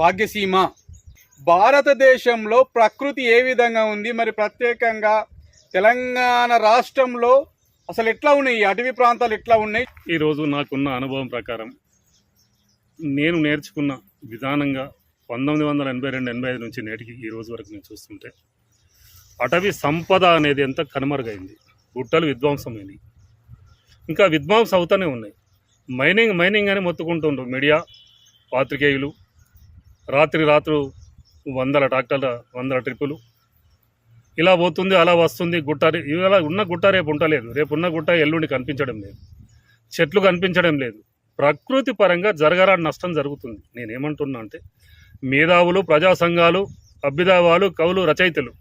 భాగ్యసీమ. భారతదేశంలో ప్రకృతి ఏ విధంగా ఉంది? మరి ప్రత్యేకంగా తెలంగాణ రాష్ట్రంలో అసలు ఎట్లా ఉన్నాయి? ఈ అటవీ ప్రాంతాలు ఎట్లా ఉన్నాయి? ఈరోజు నాకున్న అనుభవం ప్రకారం నేను నేర్చుకున్న విధానంగా పంతొమ్మిది వందల ఎనభై రెండు ఎనభై ఐదు నుంచి నేటికి ఈ రోజు వరకు నేను చూస్తుంటే అటవీ సంపద అనేది ఎంత కనుమరుగైంది. గుట్టలు విధ్వంసమైనవి ఇంకా విధ్వంసం అవుతూనే ఉన్నాయి. మైనింగ్ మైనింగ్ అని మొత్తుకుంటుండ్రు మీడియా పాత్రికేయులు. రాత్రి రాత్రు వందల ట్రాక్టర్ల వందల ట్రిప్పులు. ఇలా పోతుంది అలా వస్తుంది గుట్ట రే- ఇవాళ ఉన్న గుట్ట రేపు ఉండలేదు. రేపు ఉన్న గుట్ట ఎల్లుండి కనిపించడం లేదు. చెట్లు కనిపించడం లేదు. ప్రకృతి పరంగా జరగరాని నష్టం జరుగుతుంది. నేనేమంటున్నా అంటే మేధావులు ప్రజా సంఘాలు అభిదావాలు కవులు రచయితలు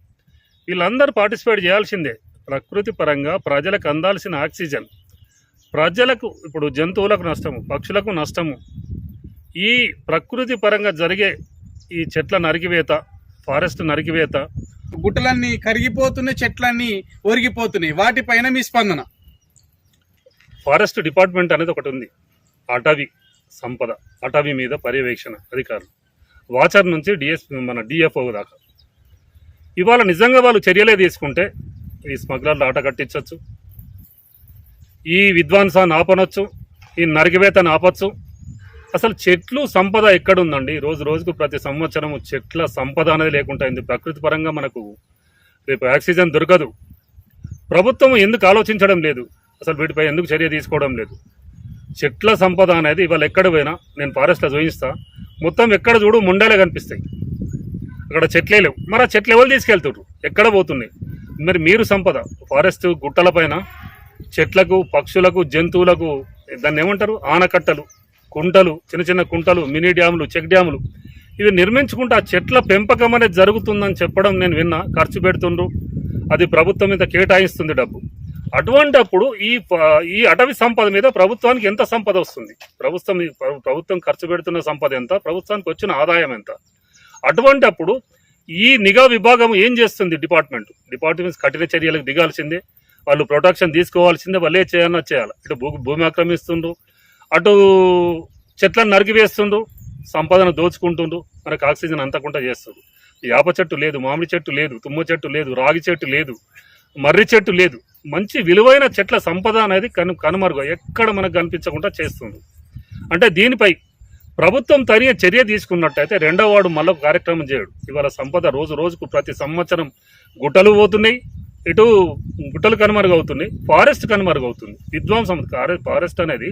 వీళ్ళందరూ పార్టిసిపేట్ చేయాల్సిందే. ప్రకృతి పరంగా ప్రజలకు అందాల్సిన ఆక్సిజన్. ప్రజలకు ఇప్పుడు జంతువులకు నష్టము పక్షులకు నష్టము ఈ ప్రకృతి పరంగా జరిగే ఈ చెట్ల నరికివేత ఫారెస్ట్ నరికివేత గుట్టలన్నీ కరిగిపోతున్నాయి చెట్లన్నీ ఒరిగిపోతున్నాయి. వాటిపైన మీ స్పందన? ఫారెస్ట్ డిపార్ట్మెంట్ అనేది ఒకటి ఉంది. అటవీ సంపద అటవీ మీద పర్యవేక్షణ అధికారులు. వాచర్ నుంచి డిఎస్ మన డిఎఫ్ఓ దాకా. ఇవాళ నిజంగా వాళ్ళు చర్యలే తీసుకుంటే ఈ స్మగ్లర్లు ఆట కట్టించవచ్చు ఈ విధ్వంసాన్ని ఆపనొచ్చు. ఈ నరికివేతను ఆపచ్చు. అసలు చెట్లు సంపద ఎక్కడుందండి? రోజు రోజుకు ప్రతి సంవత్సరం చెట్ల సంపద అనేది లేకుండా అయింది. ప్రకృతి పరంగా మనకు రేపు ఆక్సిజన్ దొరకదు. ప్రభుత్వం ఎందుకు ఆలోచించడం లేదు? అసలు వీటిపై ఎందుకు చర్య తీసుకోవడం లేదు? చెట్ల సంపద అనేది ఇవాళ ఎక్కడ పోయినా నేను ఫారెస్ట్లో చూపిస్తా. మొత్తం ఎక్కడ చూడు ముండాలే కనిపిస్తాయి. అక్కడ చెట్లే లేవు. మరి ఆ చెట్లు ఎవరు తీసుకెళ్తుండ్రు ఎక్కడ పోతున్నాయి? మరి మీరు సంపద ఫారెస్ట్ గుట్టలపైన చెట్లకు పక్షులకు జంతువులకు దాన్ని ఏమంటారు? ఆనకట్టలు. కుంటలు చిన్న చిన్న కుంటలు మినీ డ్యాములు చెక్ డ్యాములు. ఇవి నిర్మించుకుంటే ఆ చెట్ల పెంపకం అనేది జరుగుతుందని చెప్పడం నేను విన్నా. ఖర్చు పెడుతుండ్రు. అది ప్రభుత్వం మీద కేటాయిస్తుంది డబ్బు. అటువంటప్పుడు ఈ ప- ఈ అటవీ సంపద మీద ప్రభుత్వానికి ఎంత సంపద వస్తుంది? ప్రభుత్వం ప్రభుత్వం ఖర్చు పెడుతున్న సంపద ఎంత? ప్రభుత్వానికి వచ్చిన ఆదాయం ఎంత? అటువంటప్పుడు ఈ నిఘా విభాగం ఏం చేస్తుంది డిపార్ట్మెంట్? డిపార్ట్మెంట్ కఠిన చర్యలకు దిగాల్సిందే. వాళ్ళు ప్రొటెక్షన్ తీసుకోవాల్సిందే. వాళ్ళే చేయాలన్నా చేయాలి. ఇటు భూ భూమి ఆక్రమిస్తుండ్రు. అటు చెట్లను నరికివేస్తుండు సంపదను దోచుకుంటుండు మనకు ఆక్సిజన్ అంతకుండా చేస్తుంది యాప చెట్టు లేదు మామిడి చెట్టు లేదు తుమ్మ చెట్టు లేదు రాగి చెట్టు లేదు మర్రి చెట్టు లేదు. మంచి విలువైన చెట్ల సంపద అనేది కను కనుమరుగు ఎక్కడ మనకు కనిపించకుండా చేస్తుంది అంటే దీనిపై ప్రభుత్వం తగిన చర్య తీసుకున్నట్టయితే రెండో వాడు మళ్ళీ కార్యక్రమం చేయడు. ఇవాళ సంపద రోజు రోజుకు ప్రతి సంవత్సరం గుట్టలు పోతున్నాయి ఇటు గుట్టలు కనుమరుగవుతున్నాయి ఫారెస్ట్ కనుమరుగవుతుంది విధ్వంసం ఫారెస్ట్ అనేది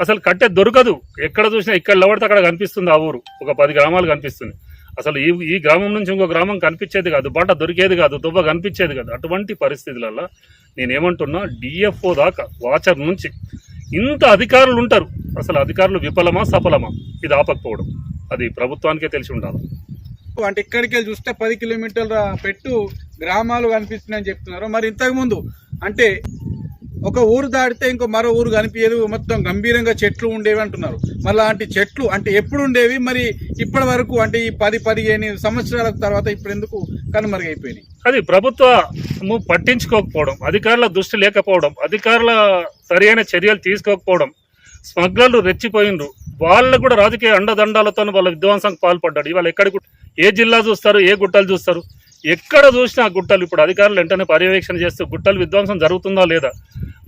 అసలు కట్టె దొరకదు. ఎక్కడ చూసినా ఇక్కడ లవడితే అక్కడ కనిపిస్తుంది ఆ ఊరు. ఒక పది గ్రామాలు కనిపిస్తుంది. అసలు ఈ ఈ గ్రామం నుంచి ఇంకో గ్రామం కనిపించేది కాదు. బట్ట దొరికేది కాదు. దుబ్బ కనిపించేది కాదు. అటువంటి పరిస్థితులలో నేనేమంటున్నా డిఎఫ్ఓ దాకా వాచర్ నుంచి ఇంత అధికారులు ఉంటారు. అసలు అధికారులు విఫలమా సఫలమా? ఇది ఆపకపోవడం. అది ప్రభుత్వానికే తెలిసి ఉండాలి. అంటే ఇక్కడికి వెళ్ళి చూస్తే పది కిలోమీటర్ల పెట్టు గ్రామాలు కనిపిస్తున్నాయని చెప్తున్నారు. మరి ఇంతకుముందు అంటే ఒక ఊరు దాటితే ఇంకో మరో ఊరు కనిపించదు. మొత్తం గంభీరంగా చెట్లు ఉండేవి అంటున్నారు. మళ్ళీ అలాంటి చెట్లు అంటే ఎప్పుడు ఉండేవి? మరి ఇప్పటి వరకు అంటే ఈ పది పదిహేను సంవత్సరాల తర్వాత ఇప్పుడు ఎందుకు కనుమరుగైపోయినాయి? అది ప్రభుత్వము పట్టించుకోకపోవడం అధికారుల దృష్టి లేకపోవడం అధికారుల సరైన చర్యలు తీసుకోకపోవడం స్మగ్లర్లు రెచ్చిపోయిండ్రు. వాళ్ళు కూడా రాజకీయ అండదండాలతో వాళ్ళ విధ్వంసానికి పాల్పడ్డాడు. ఇవాళ ఎక్కడ ఏ జిల్లా చూస్తారు ఏ గుట్టలు చూస్తారు? ఎక్కడ చూసినా గుట్టలు ఇప్పుడు అధికారులు వెంటనే పర్యవేక్షణ చేస్తూ గుట్టలు విధ్వంసం జరుగుతుందా లేదా?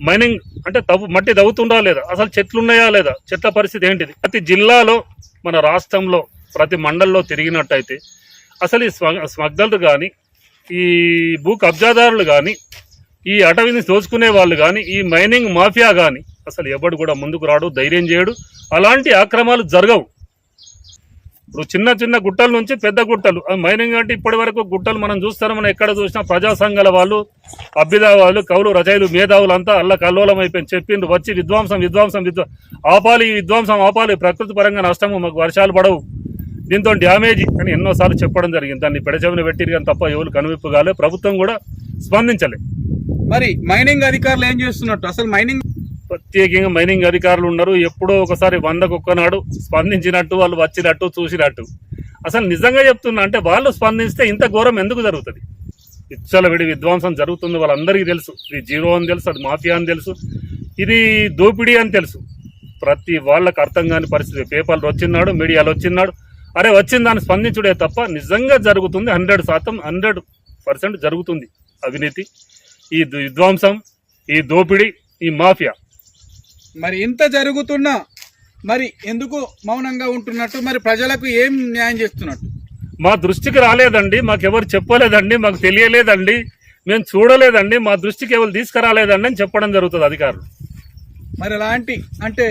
మైనింగ్ అంటే తవ్వు మట్టి తవ్వుతుందా లేదా? అసలు చెట్లు ఉన్నాయా లేదా? చెట్ల పరిస్థితి ఏంటిది? ప్రతి జిల్లాలో మన రాష్ట్రంలో ప్రతి మండల్లో తిరిగినట్టయితే అసలు ఈ స్మ స్మగ్లర్లు కానీ ఈ భూ కబ్జాదారులు కానీ ఈ అటవీని దోచుకునే వాళ్ళు కానీ ఈ మైనింగ్ మాఫియా కానీ అసలు ఎవడు కూడా ముందుకు రాడు ధైర్యం చేయడు. అలాంటి ఆక్రమాలు జరగవు. ఇప్పుడు చిన్న చిన్న గుట్టల నుంచి పెద్ద గుట్టలు. మైనింగ్ అంటే ఇప్పటి వరకు గుట్టలు మనం చూస్తాం మనం ఎక్కడ చూసినా ప్రజా సంఘాల వాళ్ళు అభ్యుదా వాళ్ళు కవులు రచయిలు మేధావులు అంతా అల్ల కల్లోలం అయిపోయింది. చెప్పిండ్రు వచ్చి విధ్వంసం విధ్వంసం విద్వా ఆపాలి విద్వాంసం విధ్వంసం ఆపాలి ప్రకృతి పరంగా నష్టము మాకు వర్షాలు పడవు. దీంతో డ్యామేజ్ అని ఎన్నోసార్లు చెప్పడం జరిగింది. దాన్ని పెడచెవిన పెట్టిరు కానీ తప్ప ఎవరు కనువిప్పు కాలే ప్రభుత్వం కూడా స్పందించలే. మరి మైనింగ్ అధికారులు ఏం చేస్తున్నట్టు? అసలు మైనింగ్ ప్రత్యేకంగా మైనింగ్ అధికారులు ఉన్నారు. ఎప్పుడో ఒకసారి వందకు ఒక్కనాడు స్పందించినట్టు వాళ్ళు వచ్చినట్టు చూసినట్టు. అసలు నిజంగా చెప్తున్నా అంటే వాళ్ళు స్పందిస్తే ఇంత ఘోరం ఎందుకు జరుగుతుంది? ఇచ్చల విడి విధ్వంసం జరుగుతుంది వాళ్ళందరికీ తెలుసు. ఇది జీరో అని తెలుసు అది మాఫియా అని తెలుసు. ఇది దోపిడీ అని తెలుసు. ప్రతి వాళ్ళకి అర్థం కాని పరిస్థితి. పేపర్లు వచ్చినాడు మీడియాలో వచ్చినాడు అరే వచ్చిన దాన్ని స్పందించుడే తప్ప నిజంగా జరుగుతుంది. హండ్రెడ్ శాతం హండ్రెడ్ పర్సెంట్ జరుగుతుంది అవినీతి. ఈ విధ్వంసం ఈ దోపిడీ ఈ మాఫియా. మరి ఇంత జరుగుతున్నా మరి ఎందుకు మౌనంగా ఉంటున్నట్టు? మరి ప్రజలకు ఏం న్యాయం చేస్తున్నట్టు? మా దృష్టికి రాలేదండి మాకెవరు చెప్పలేదండి మాకు తెలియలేదండి మేము చూడలేదండి మా దృష్టికి ఎవరు తీసుకురాలేదండి అని చెప్పడం జరుగుతుంది అధికారులు. మరి అలాంటి అంటే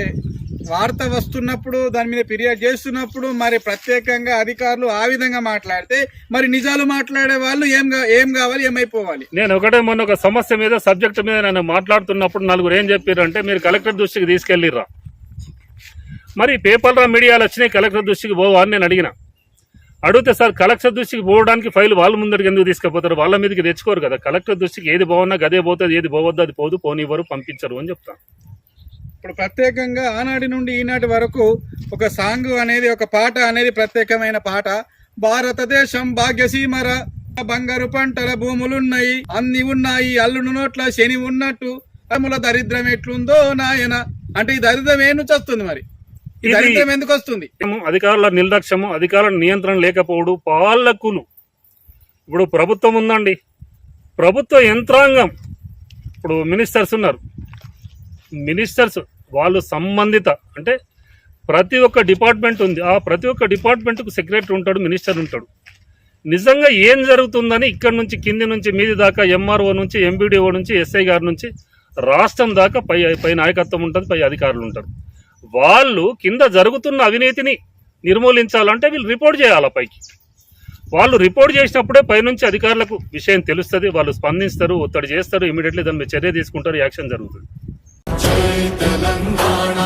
వార్త వస్తున్నప్పుడు దాని మీద ఫిర్యాదు చేస్తున్నప్పుడు మరి ప్రత్యేకంగా అధికారులు ఆ విధంగా మాట్లాడితే మరి నిజాలు మాట్లాడే వాళ్ళు ఏం ఏం కావాలి ఏమైపోవాలి? నేను ఒకటే మొన్న ఒక సమస్య మీద సబ్జెక్ట్ మీద నేను మాట్లాడుతున్నప్పుడు నలుగురు ఏం చెప్పారంటే మీరు కలెక్టర్ దృష్టికి తీసుకెళ్ళిర్రా. మరి పేపర్లో మీడియాలు వచ్చినాయి కలెక్టర్ దృష్టికి పోవా అని నేను అడిగిన. అడిగితే సార్ కలెక్టర్ దృష్టికి పోవడానికి ఫైల్ వాళ్ళ ముందరికి ఎందుకు తీసుకుపోతారు? వాళ్ళ మీదకి తెచ్చుకోరు కదా. కలెక్టర్ దృష్టికి ఏది బాగున్నా గదే పోతుంది ఏది పోవద్దు అది పోదు పోనివ్వరు పంపించరు అని చెప్తాను. ఇప్పుడు ప్రత్యేకంగా ఆనాటి నుండి ఈనాటి వరకు ఒక సాంగ్ అనేది ఒక పాట అనేది ప్రత్యేకమైన పాట. భారతదేశం భాగ్యసీమర బంగారు పంటల భూములున్నాయి అన్ని ఉన్నాయి అల్లుడు నోట్ల శని ఉన్నట్టు. తమ్ముల దరిద్రం ఎట్లుందో నాయన. అంటే ఈ దరిద్రం ఏ నుంచి వస్తుంది మరి? ఈ దరిద్రం ఎందుకు వస్తుంది? ఏమో అధికారుల నిర్లక్ష్యము అధికారుల నియంత్రణ లేకపోవడు పాలకులు. ఇప్పుడు ప్రభుత్వం ఉందండి. ప్రభుత్వ యంత్రాంగం. ఇప్పుడు మినిస్టర్స్ ఉన్నారు. మినిస్టర్స్ వాళ్ళు సంబంధిత అంటే ప్రతి ఒక్క డిపార్ట్మెంట్ ఉంది. ఆ ప్రతి ఒక్క డిపార్ట్మెంట్కు సెక్రటరీ ఉంటాడు మినిస్టర్ ఉంటాడు. నిజంగా ఏం జరుగుతుందని ఇక్కడ నుంచి కింది నుంచి మీది దాకా ఎంఆర్ఓ నుంచి ఎంబీడీఓ నుంచి ఎస్ఐ గారి నుంచి రాష్ట్రం దాకా పై పై నాయకత్వం ఉంటుంది పై అధికారులు ఉంటారు. వాళ్ళు కింద జరుగుతున్న అవినీతిని నిర్మూలించాలంటే వీళ్ళు రిపోర్ట్ చేయాలి పైకి? వాళ్ళు రిపోర్ట్ చేసినప్పుడే పైనుంచి అధికారులకు విషయం తెలుస్తుంది వాళ్ళు స్పందిస్తారు ఒత్తిడి చేస్తారు ఇమీడియట్లీ దాని మీద చర్య తీసుకుంటారు యాక్షన్ జరుగుతుంది. జై తెలంగాణ